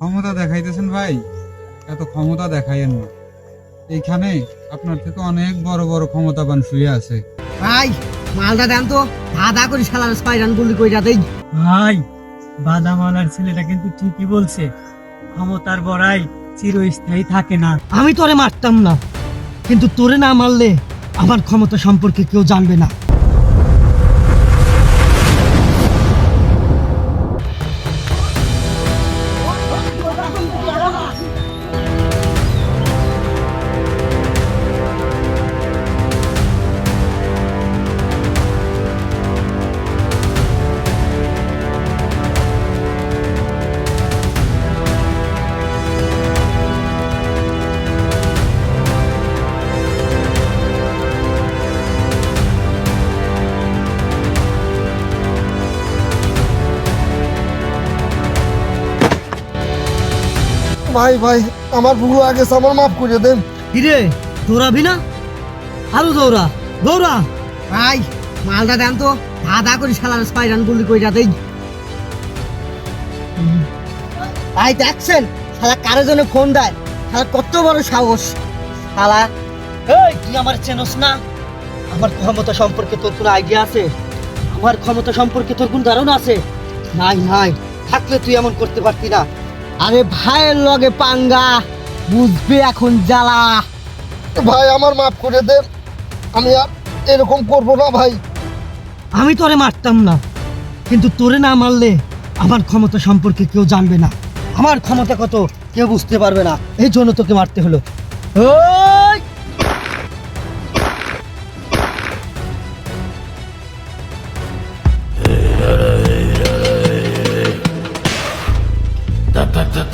ক্ষমতা দেখাইতেছেন ভাই? এত ক্ষমতা দেখাইয়েন না। এইখানে আপনার থেকে অনেক বড় বড় ক্ষমতাবান শুয়ে আছে। ভাই মালটা দেন তো। ধাঁধা করে শালার স্পাইরান গুলি কইরা দেই। ভাই বাদামালার ছেলেটা কিন্তু ঠিকই বলছে। ক্ষমতার বড়াই চিরস্থায়ী থাকে না। আমি তোরে মারতাম না। কিন্তু তোরে না মারলে আমার ক্ষমতা সম্পর্কে কেউ জানবে না। ভাই ভাই আমার ভুল আগে আমার মাফ করে দেন। কিরে দৌড়াবি না? আরও দৌড়া দৌড়া। ভাই মালটা দেন তো ধাঁধা করে শালার স্পাইরান গুলি কইরা দেই। ভাই দেখছেন? শালা কারও জন্য ফোন দেয়? শালা কত বড় সাহস। শালা এই তুই আমার চেনস না? আমার ক্ষমতা সম্পর্কে তোর কোনো আইডিয়া আছে? আমার ক্ষমতা সম্পর্কে তোর কোন ধারণা আছে? নাই নাই থাকলে তুই এমন করতে পারতি না। আরে ভাইয়ের লগে পাঙ্গা বুঝবে এখন জ্বালা। ভাই আমার মাফ করে দে আমি আর এরকম করব না ভাই। আমি তোরে মারতাম না কিন্তু তোরে না মারলে আমার ক্ষমতা সম্পর্কে কেউ জানবে না। আমার ক্ষমতা কত কেউ বুঝতে পারবে না। এই জন্য তোকে মারতে হলো।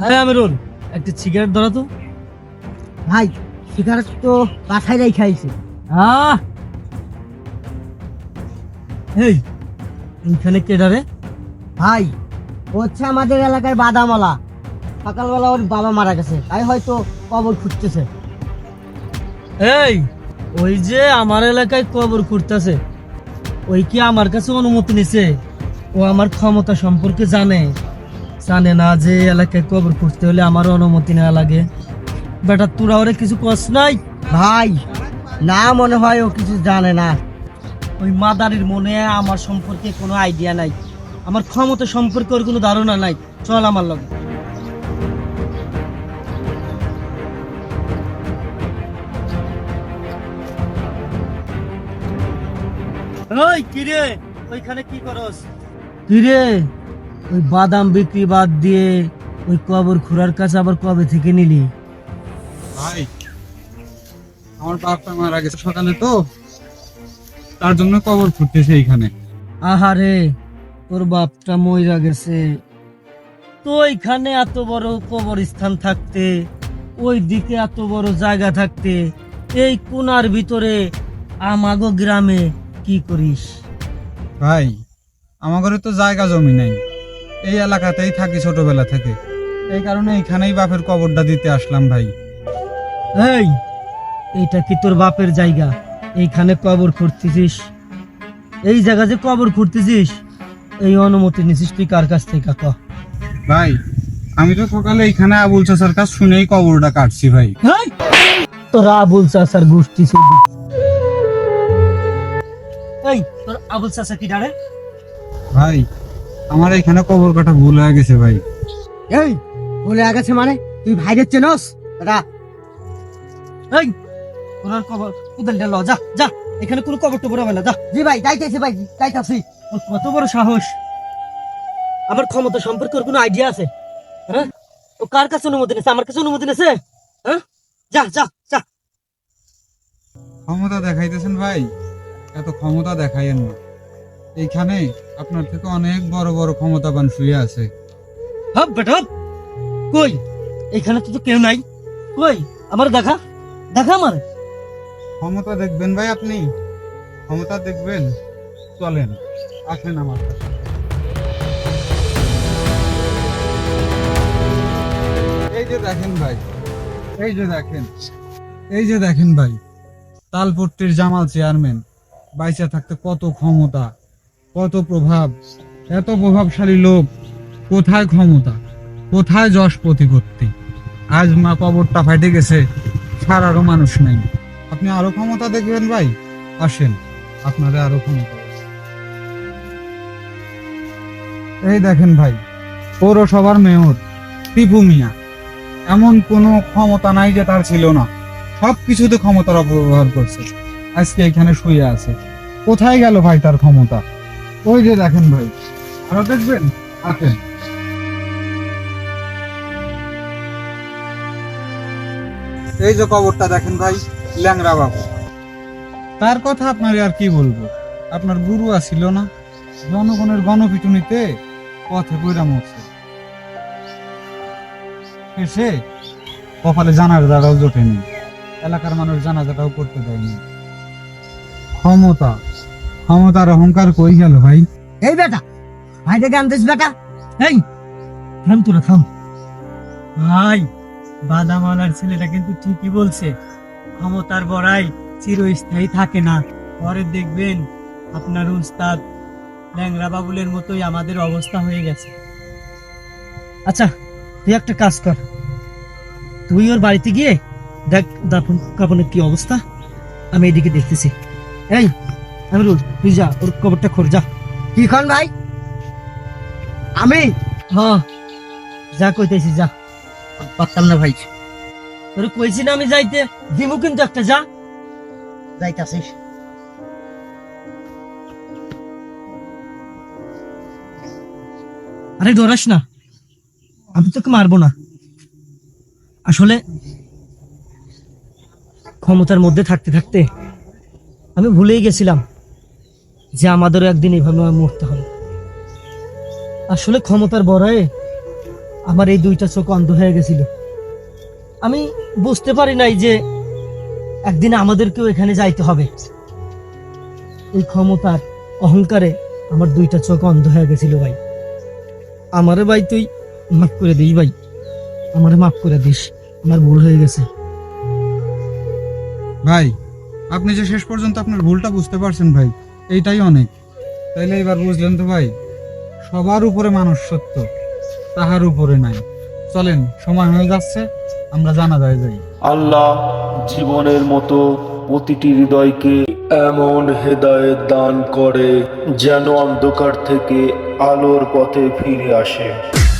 হ্যাঁ আমিরুল একটা সিগারেট ধরা তো। ভাই সিগারেট তো বাসায় রাই খাইছে আহ! এই এইখানে কেডা রে ভাই ও হচ্ছে আমাদের এলাকার বাদামালা সকালবেলা ওর বাবা মারা গেছে তাই হয়তো কবর খুঁজতেছে। এই ওই যে আমার এলাকায় কবর খুঁড়তেছে ওই কি আমার কাছে অনুমতি নিছে? ও আমার ক্ষমতা সম্পর্কে জানে। জানে না যে এলাকায় কবর খুঁড়তে হলে আমার অনুমতি নেওয়া লাগে। বেটা তোরা ওরে কিছু কস নাই? ভাই না মনে হয় ও কিছু জানে না। ওই মাদারির মনে আমার সম্পর্কে কোনো আইডিয়া নাই। আমার ক্ষমতা সম্পর্কে ওর কোনো ধারণা নাই। চল আমার লগে। ওই কিরে? ওইখানে কি করস? কিরে? ওই বাদাম বিক্রি বাদ দিয়ে ওই কবর খুঁড়ার কাছে আবার কবে থেকে নিলি? ভাই আমার বাপটা মারা গেছে সকালে তো। তার জন্য কবর ফুটতেছে এইখানে। আহারে তোর বাপটা মইরা গেছে। তো এখানে এত বড় কবরস্থান থাকতে ওই দিকে এত বড় জায়গা থাকতে এই কোনার ভিতরে আমাগো গ্রামে কি করিস? ভাই আমার ঘরে তো জায়গা জমি নাই। এই এলাকাতেই থাকি ছোটবেলা থেকে। এই কারণে এইখানেই বাপের কবরটা দিতে আসলাম ভাই। এই এইটা কি তোর বাপের জায়গা? এইখানে কবর খুঁড়তেছিস? এই জায়গা যে কবর খুঁড়তেছিস এই অনুমতি নিছিস তুই কার কাছ থেকে ক? ভাই আমি তো সকালে এইখানে আবুল চাচার কাছ শুনেই কবরটা কাটছি ভাই। তোর আবুল চাচার গোষ্ঠী ছবি এই তোর আবুল চাচা কি ডারে? ভাই আমার এখানে কবর কাটা ভুল হয়ে গেছে ভাই। এই বলে গেছে মানে? তুই ভাইদের চেনস এটা এই ওনার কবর উদালটা ল যা যা। এখানে কোনো কবর টবর হবে না যা। জি ভাই যাইতেছি ভাই যাইতাছি। ওর কত বড় সাহস। আমার ক্ষমতা সম্পর্কে ওর কোনো আইডিয়া আছে? হ্যাঁ? ও কার কাছে অনুমতি নিছে আমার কাছে অনুমতি নিছে হ্যাঁ? যা যা যা। ক্ষমতা দেখাইতেছেন ভাই? এত ক্ষমতা দেখাইয়েন না। এইখানে আপনার থেকে অনেক বড় বড় ক্ষমতাবান শুয়ে আছে। হাপ বেটা। কই? এখানে তো তো কেউ নাই। কই? আমার দেখা? দেখা আমার? ক্ষমতা দেখবেন ভাই আপনি। ক্ষমতা দেখবেন। চলেন আসেন আমার কাছে। এই যে দেখেন ভাই এই যে দেখেন এই যে দেখেন ভাই তালপট্টির জামাল চেয়ারম্যান বাইচা থাকতে কত ক্ষমতা। কত প্রভাব, এত প্রভাবশালী লোক, কোথায় ক্ষমতা, কোথায় যশ প্রতিপত্তি? আজ মা কবরটা ফাটে গেছে সারারও মানুষ নেই। আপনি আরও ক্ষমতা দেখবেন ভাই? আসেন আপনারা আরও ক্ষমতা এই দেখেন ভাই, পৌরসভার মেয়র টিপু মিয়া। এমন কোনো ক্ষমতা নাই যে তার ছিল না। সব কিছুতে ক্ষমতার অপব্যবহার করছে। আজকে এখানে শুয়ে আছে। কোথায় গেল ভাই তার ক্ষমতা? ওই যে দেখেন ভাই। আরও দেখবেন? আসেন এই যে কবরটা দেখেন ভাই ল্যাংরা বাবু। তার কথা আপনার আর কি বলব? আপনার গুরু আসিল না। জনগণের গণপিটুনিতে পথে পইরা মরছে। শেষে কপালে জানার দ্বারাও জোটেনি। এলাকার মানুষ জানাজাটাও করতে দেয়নি। ক্ষমতা ক্ষমতার অহংকার কই গেল ভাই? এই বেটা ভাইটা দেখে দিস বেটা। এই থাম তোরা থাম। ভাই বাদামালার ছেলেটা কিন্তু ঠিকই বলছে। ক্ষমতার বড়াই চিরস্থায়ী থাকে না। পরে দেখবেন আপনার উস্তাদ ল্যাংরা বাবুলের মতোই আমাদের অবস্থা হয়ে গেছে। আচ্ছা তুই একটা কাজ কর। তুই ওর বাড়িতে গিয়ে দেখ দাফন কাপনের কি অবস্থা। আমি এদিকে দেখতেছি। এই আমিরুল তুই যা ওর কবরটা খোর যা। কি খন ভাই? আমি? হ্যাঁ। যা কইতেছি যা। পারতাম না ভাই। তোর কইছি না আমি যাইতে দিমু কিন্তু একটা যা। যাইতাছিস। আরে ডরাস না। আমি তোকে মারবো না। আসলে ক্ষমতার মধ্যে থাকতে থাকতে আমি ভুলেই গেছিলাম। যে আমাদেরও একদিন এভাবে মরতে হবে। আসলে ক্ষমতার বড়ায় আমার এই দুইটা চোখ অন্ধ হয়ে গেছিল। আমি বুঝতে পারি নাই যে একদিন আমাদেরকেও এখানে যাইতে হবে। এই ক্ষমতার অহংকারে আমার দুইটা চোখ অন্ধ হয়ে গেছিল ভাই। আমারে ভাই তুই মাফ করে দিস ভাই। আমারে মাফ করে দিস। আমার ভুল হয়ে গেছে। ভাই, আপনি যে শেষ পর্যন্ত আপনার ভুলটা বুঝতে পারছেন ভাই এইটাই অনেক তাইলে এবার বুঝলেন তো ভাই সবার উপরে মানুষ সত্য তাহার উপরে নাই চলেন সময় হয়ে যাচ্ছে আমরা জানা যায় যাই আল্লাহ জীবনের মতো প্রতিটি হৃদয়কে এমন হেদায়েত দান করে যেন অন্ধকার থেকে আলোর পথে ফিরে আসে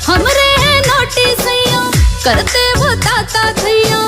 हमरे नोटिस करते वो ताता थैया